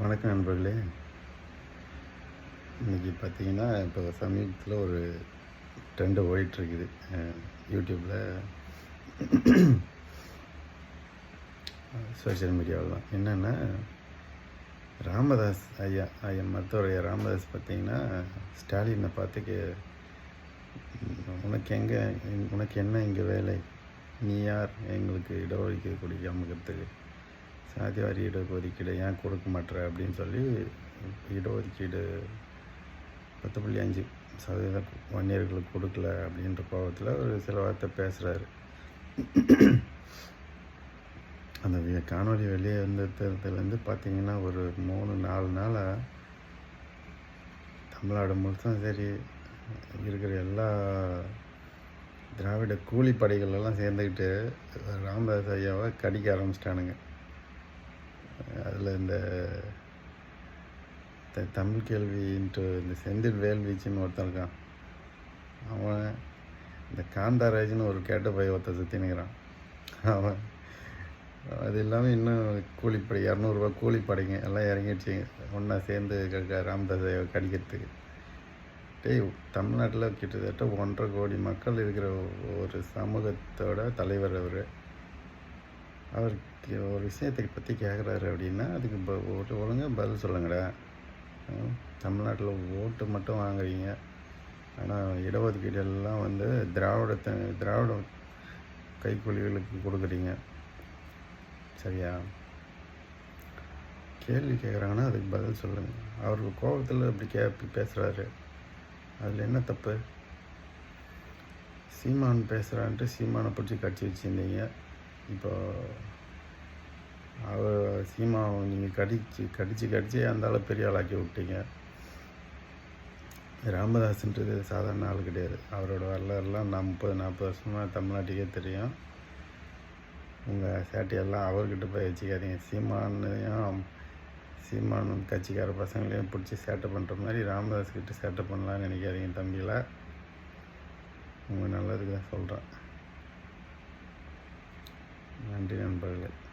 வணக்கம் நண்பர்களே. இன்றைக்கி பார்த்தீங்கன்னா இப்போ சமீபத்தில் ஒரு ட்ரெண்டு ஓடிட்டுருக்குது. யூடியூப்பில் சோஷியல் மீடியாவிலாம் என்னென்னா ராமதாஸ் ஐயா ஐயா மருத்துவர் ராமதாஸ் பார்த்தீங்கன்னா ஸ்டாலினை பார்த்து உனக்கு எங்கே உனக்கு என்ன இங்கே வேலை? நீ யார்? எங்களுக்கு இடஒதுக்கீடு கொடுக்காமக்கிறதுக்கு சாதிவாரி இடஒதுக்கீடு ஏன் கொடுக்க மாட்டேற அப்படின்னு சொல்லி இடஒதுக்கீடு பத்து புள்ளி அஞ்சு சதவீதம் வன்னியர்களுக்கு கொடுக்கல அப்படின்ற கோபத்தில் ஒரு சில வார்த்தை பேசுகிறாரு அந்த காணொலி காணொளி வெளியே வந்ததுலேருந்து பார்த்தீங்கன்னா ஒரு மூணு நாலு நாளாக தமிழ்நாடு முழுசும் சரி இருக்கிற எல்லா திராவிட கூலிப்படைகளெல்லாம் சேர்ந்துக்கிட்டு ராமதாஸ் ஐயாவை கடிக்க ஆரம்பிச்சிட்டானுங்க. அதில் இந்த தமிழ் கேள்வின்ட்டு இந்த செந்தில் வேல்வீச்சுன்னு ஒருத்தன் இருக்கான். அவன் இந்த காந்தாராஜ்னு ஒரு கேட்ட போய் ஒருத்தன் சுற்றினுக்கிறான் அவன் அது இல்லாமல் இன்னும் கூலிப்படை இரநூறுபா கூலிப்படைங்க எல்லாம் இறங்கிடுச்சிங்க ஒன்றா சேர்ந்து க- கடிக்கிறதுக்கு. டேய் தமிழ்நாட்டில் கிட்டத்தட்ட ஒன்றரை கோடி மக்கள் இருக்கிற ஒரு சமூகத்தோட தலைவர் அவர். அவருக்கு ஒரு விஷயத்தை பற்றி கேட்குறாரு அப்படின்னா அதுக்கு ப- ஓட்டு ஒழுங்காக பதில் சொல்லுங்கடா. தமிழ்நாட்டில் ஓட்டு மட்டும் வாங்குறீங்க. ஆனால் இடஒதுக்கீடு எல்லாம் வந்து திராவிடத்தை திராவிட கைக்கூலிகளுக்கு கொடுக்குறீங்க. சரியா? கேள்வி கேட்குறாங்கன்னா அதுக்கு பதில் சொல்லுங்கள் அவருக்கு கோபத்தில் அப்படி கே பேசுகிறாரு அதில் என்ன தப்பு? சீமான் பேசுகிறான்ட்டு சீமானை பிடிச்சி கட்சி வச்சுருந்தீங்க. இப்போ அவர் சீமாவை நீங்கள் கடிச்சு கடித்து கடித்து அந்த ஆளை பெரிய ஆளாக்கி விட்டீங்க. ராமதாஸ்ன்றது சாதாரண ஆள் கிடையாது. அவரோட வரலாறுலாம் நான் முப்பது நாற்பது வருஷமாக தமிழ்நாட்டுக்கே தெரியும். உங்கள் சேட்டையெல்லாம் அவர்கிட்ட போய் வச்சுக்காதீங்க. சீமானையும் சீமான் கட்சிக்கார பசங்களையும் பிடிச்சி சேட்டை பண்ணுற மாதிரி ராமதாஸ் கிட்ட சேட்டை பண்ணலான்னு நினைக்காதீங்க தம்பியில் உங்கள் நல்லதுக்கு தான் சொல்கிறேன் நன்றி நண்பர்களே.